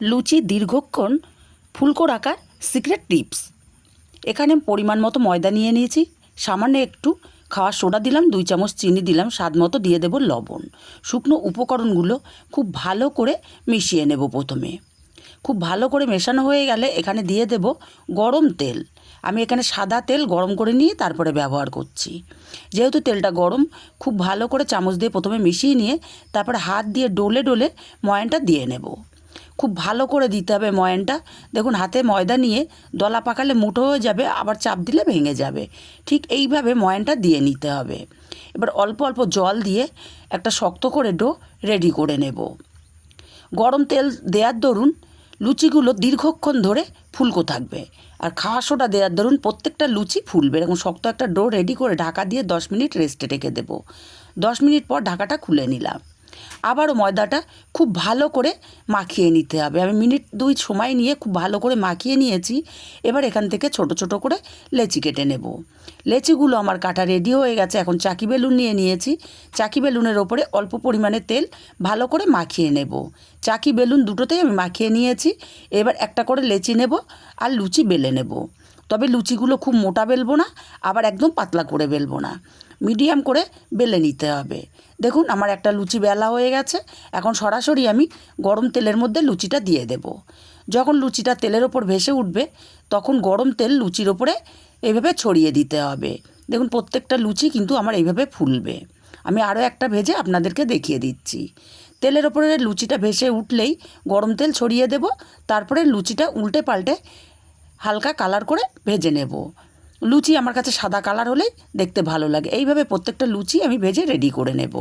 লুচি দীর্ঘক্ষণ ফুলকো রাখার সিক্রেট টিপস এখানে পরিমাণ মতো ময়দা নিয়ে নিয়েছি, সামান্য একটু খাওয়ার সোডা দিলাম, দুই চামচ চিনি দিলাম, স্বাদ মতো দিয়ে দেবো লবণ। শুকনো উপকরণগুলো খুব ভালো করে মিশিয়ে নেব প্রথমে। খুব ভালো করে মেশানো হয়ে গেলে এখানে দিয়ে দেব গরম তেল। আমি এখানে সাদা তেল গরম করে নিয়ে তারপরে ব্যবহার করছি। যেহেতু তেলটা গরম, খুব ভালো করে চামচ দিয়ে প্রথমে মিশিয়ে নিয়ে তারপরে হাত দিয়ে ডোলে ডোলে ময়ানটা দিয়ে নেব। খুব ভালো করে দিতে হবে ময়ানটা। দেখুন, হাতে ময়দা নিয়ে দলা পাকালে মুঠো হয়ে যাবে, আবার চাপ দিলে ভেঙে যাবে। ঠিক এইভাবে ময়ানটা দিয়ে নিতে হবে। এবার অল্প অল্প জল দিয়ে একটা শক্ত করে ডো রেডি করে নেব। গরম তেল দেওয়ার দরুন লুচিগুলো দীর্ঘক্ষণ ধরে ফুলকো থাকবে। আর খাওয়া সোটা দেওয়ার দরুন প্রত্যেকটা লুচি ফুলবে। এরকম শক্ত একটা ডো রেডি করে ঢাকা দিয়ে দশ মিনিট রেস্টে রেখে দেবো। দশ মিনিট পর ঢাকাটা খুলে নিলাম। আবারও ময়দাটা খুব ভালো করে মাখিয়ে নিতে হবে। আমি মিনিট দুই সময় নিয়ে খুব ভালো করে মাখিয়ে নিয়েছি। এবার এখান থেকে ছোট ছোট করে লেচি কেটে নেব। লেচিগুলো আমার কাটা রেডি হয়ে গেছে। এখন চাকি বেলুন নিয়ে নিয়েছি। চাকি বেলুনের ওপরে অল্প পরিমাণে তেল ভালো করে মাখিয়ে নেব। চাকি বেলুন দুটোতেই আমি মাখিয়ে নিয়েছি। এবার একটা করে লেচি নেব আর লুচি বেলে নেব। তবে লুচিগুলো খুব মোটা বেলবো না, আবার একদম পাতলা করে বেলবো না। মিডিয়াম করে বেলে নিতে হবে। দেখুন, আমার একটা লুচি বেলা হয়ে গেছে। এখন সরাসরি আমি গরম তেলের মধ্যে লুচিটা দিয়ে দেব। যখন লুচিটা তেলের ওপর ভেসে উঠবে, তখন গরম তেল লুচির ওপরে এইভাবে ছড়িয়ে দিতে হবে। দেখুন, প্রত্যেকটা লুচি কিন্তু আমার এইভাবে ফুলবে। আমি আরও একটা ভেজে আপনাদেরকে দেখিয়ে দিচ্ছি। তেলের ওপরে লুচিটা ভেসে উঠলেই গরম তেল ছড়িয়ে দেব। তারপরে লুচিটা উল্টে পাল্টে হালকা কালার করে ভেজে নেব। লুচি আমার কাছে সাদা কালার হলেই দেখতে ভালো লাগে। এইভাবে প্রত্যেকটা লুচি আমি ভেজে রেডি করে নেব।